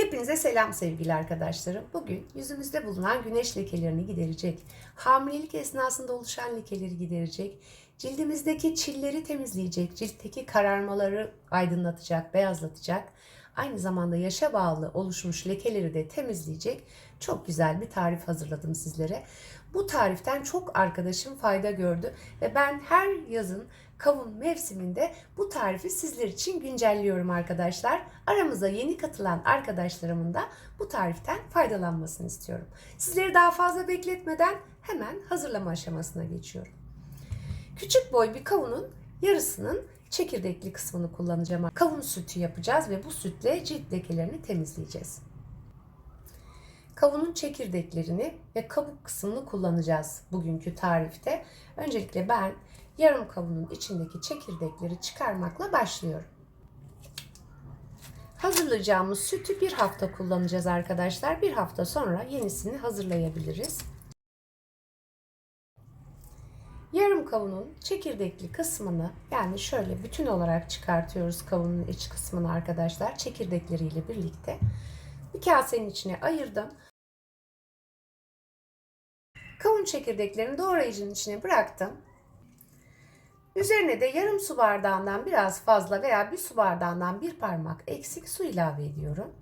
Hepinize selam sevgili arkadaşlarım. Bugün yüzümüzde bulunan güneş lekelerini giderecek, hamilelik esnasında oluşan lekeleri giderecek, cildimizdeki çilleri temizleyecek, ciltteki kararmaları aydınlatacak, beyazlatacak, aynı zamanda yaşa bağlı oluşmuş lekeleri de temizleyecek çok güzel bir tarif hazırladım sizlere. Bu tariften çok arkadaşım fayda gördü ve ben her yazın kavun mevsiminde bu tarifi sizler için güncelliyorum arkadaşlar. Aramıza yeni katılan arkadaşlarımın da bu tariften faydalanmasını istiyorum. Sizleri daha fazla bekletmeden hemen hazırlama aşamasına geçiyorum. Küçük boy bir kavunun yarısının çekirdekli kısmını kullanacağım. Kavun sütü yapacağız ve bu sütle cilt lekelerini temizleyeceğiz. Kavunun çekirdeklerini ve kabuk kısmını kullanacağız bugünkü tarifte. Öncelikle ben yarım kavunun içindeki çekirdekleri çıkarmakla başlıyorum. Hazırlayacağımız sütü bir hafta kullanacağız arkadaşlar. Bir hafta sonra yenisini hazırlayabiliriz. Yarım kavunun çekirdekli kısmını yani şöyle bütün olarak çıkartıyoruz kavunun iç kısmını arkadaşlar çekirdekleriyle birlikte. Bir kasenin içine ayırdım. Kavun çekirdeklerini doğrayıcının içine bıraktım. Üzerine de yarım su bardağından biraz fazla veya bir su bardağından bir parmak eksik su ilave ediyorum.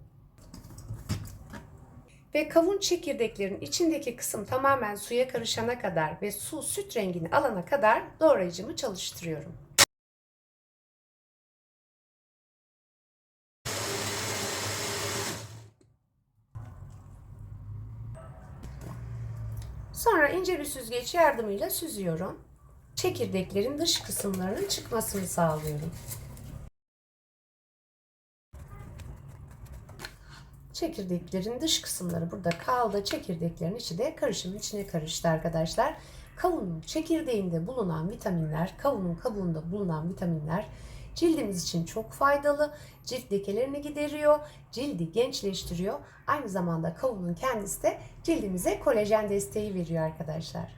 Ve kavun çekirdeklerin içindeki kısım tamamen suya karışana kadar ve su süt rengini alana kadar doğrayıcımı çalıştırıyorum. Sonra ince bir süzgeç yardımıyla süzüyorum. Çekirdeklerin dış kısımlarının çıkmasını sağlıyorum. Çekirdeklerin dış kısımları burada kaldı. Çekirdeklerin içi de karışımın içine karıştı arkadaşlar. Kavunun çekirdeğinde bulunan vitaminler, kavunun kabuğunda bulunan vitaminler cildimiz için çok faydalı. Cilt lekelerini gideriyor, cildi gençleştiriyor. Aynı zamanda kavunun kendisi de cildimize kolajen desteği veriyor arkadaşlar.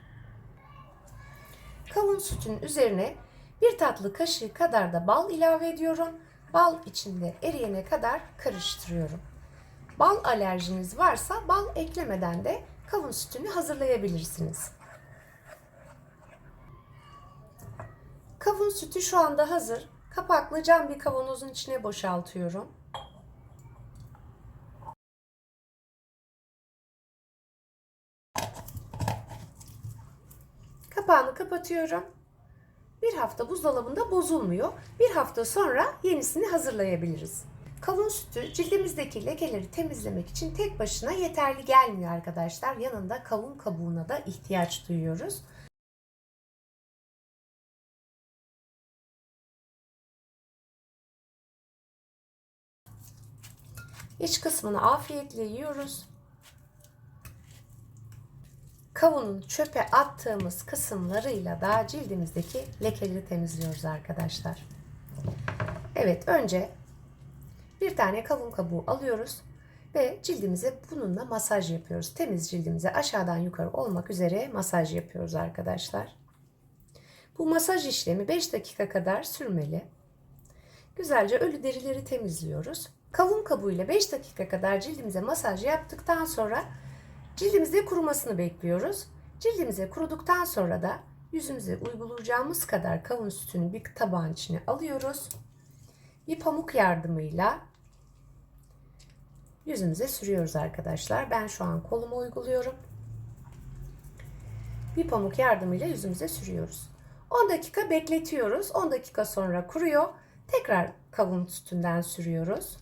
Kavun sütünün üzerine bir tatlı kaşığı kadar da bal ilave ediyorum. Bal içinde eriyene kadar karıştırıyorum. Bal alerjiniz varsa bal eklemeden de kavun sütünü hazırlayabilirsiniz. Kavun sütü şu anda hazır. Kapaklı cam bir kavanozun içine boşaltıyorum. Kapağını kapatıyorum. Bir hafta buzdolabında bozulmuyor. Bir hafta sonra yenisini hazırlayabiliriz. Kavun sütü cildimizdeki lekeleri temizlemek için tek başına yeterli gelmiyor arkadaşlar. Yanında kavun kabuğuna da ihtiyaç duyuyoruz. İç kısmını afiyetle yiyoruz. Kavunun çöpe attığımız kısımlarıyla da cildimizdeki lekeleri temizliyoruz arkadaşlar. Evet önce bir tane kavun kabuğu alıyoruz ve cildimize bununla masaj yapıyoruz. Temiz cildimize aşağıdan yukarı olmak üzere masaj yapıyoruz arkadaşlar. Bu masaj işlemi 5 dakika kadar sürmeli. Güzelce ölü derileri temizliyoruz. Kavun kabuğuyla 5 dakika kadar cildimize masaj yaptıktan sonra cildimizde kurumasını bekliyoruz. Cildimize kuruduktan sonra da yüzümüze uygulayacağımız kadar kavun sütünü bir tabağın içine alıyoruz. Bir pamuk yardımıyla yüzümüze sürüyoruz arkadaşlar. Ben şu an koluma uyguluyorum. Bir pamuk yardımıyla yüzümüze sürüyoruz. 10 dakika bekletiyoruz. 10 dakika sonra kuruyor. Tekrar kavun sütünden sürüyoruz.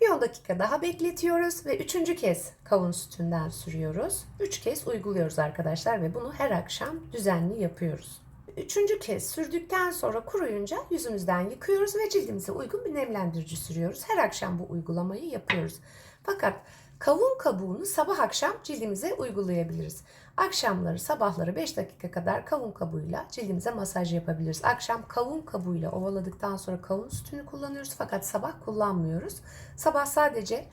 Bir 10 dakika daha bekletiyoruz ve üçüncü kez kavun sütünden sürüyoruz. Üç kez uyguluyoruz arkadaşlar ve bunu her akşam düzenli yapıyoruz. Üçüncü kez sürdükten sonra kuruyunca yüzümüzden yıkıyoruz ve cildimize uygun bir nemlendirici sürüyoruz. Her akşam bu uygulamayı yapıyoruz. Fakat kavun kabuğunu sabah akşam cildimize uygulayabiliriz. Akşamları sabahları 5 dakika kadar kavun kabuğuyla cildimize masaj yapabiliriz. Akşam kavun kabuğuyla ovaladıktan sonra kavun sütünü kullanıyoruz fakat sabah kullanmıyoruz. Sabah sadece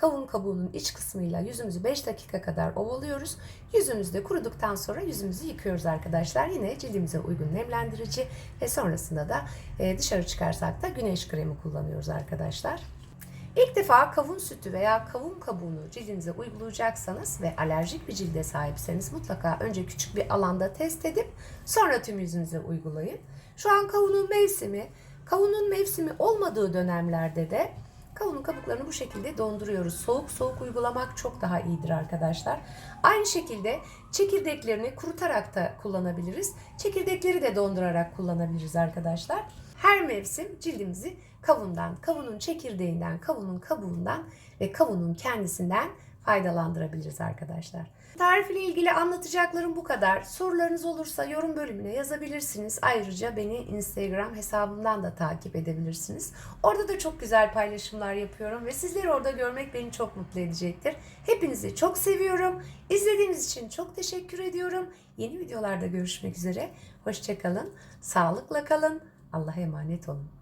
kavun kabuğunun iç kısmıyla yüzümüzü 5 dakika kadar ovalıyoruz. Yüzümüz de kuruduktan sonra yüzümüzü yıkıyoruz arkadaşlar. Yine cildimize uygun nemlendirici ve sonrasında da e, dışarı çıkarsak da güneş kremi kullanıyoruz arkadaşlar. İlk defa kavun sütü veya kavun kabuğunu cildinize uygulayacaksanız ve alerjik bir cilde sahipseniz mutlaka önce küçük bir alanda test edip sonra tüm yüzünüze uygulayın. Şu an kavunun mevsimi, kavunun mevsimi olmadığı dönemlerde de kavunun kabuklarını bu şekilde donduruyoruz. Soğuk soğuk uygulamak çok daha iyidir arkadaşlar. Aynı şekilde çekirdeklerini kurutarak da kullanabiliriz. Çekirdekleri de dondurarak kullanabiliriz arkadaşlar. Her mevsim cildimizi kavundan, kavunun çekirdeğinden, kavunun kabuğundan ve kavunun kendisinden faydalandırabiliriz arkadaşlar. Tarif ile ilgili anlatacaklarım bu kadar. Sorularınız olursa yorum bölümüne yazabilirsiniz. Ayrıca beni Instagram hesabımdan da takip edebilirsiniz. Orada da çok güzel paylaşımlar yapıyorum ve sizleri orada görmek beni çok mutlu edecektir. Hepinizi çok seviyorum. İzlediğiniz için çok teşekkür ediyorum. Yeni videolarda görüşmek üzere. Hoşçakalın. Sağlıkla kalın. Allah'a emanet olun.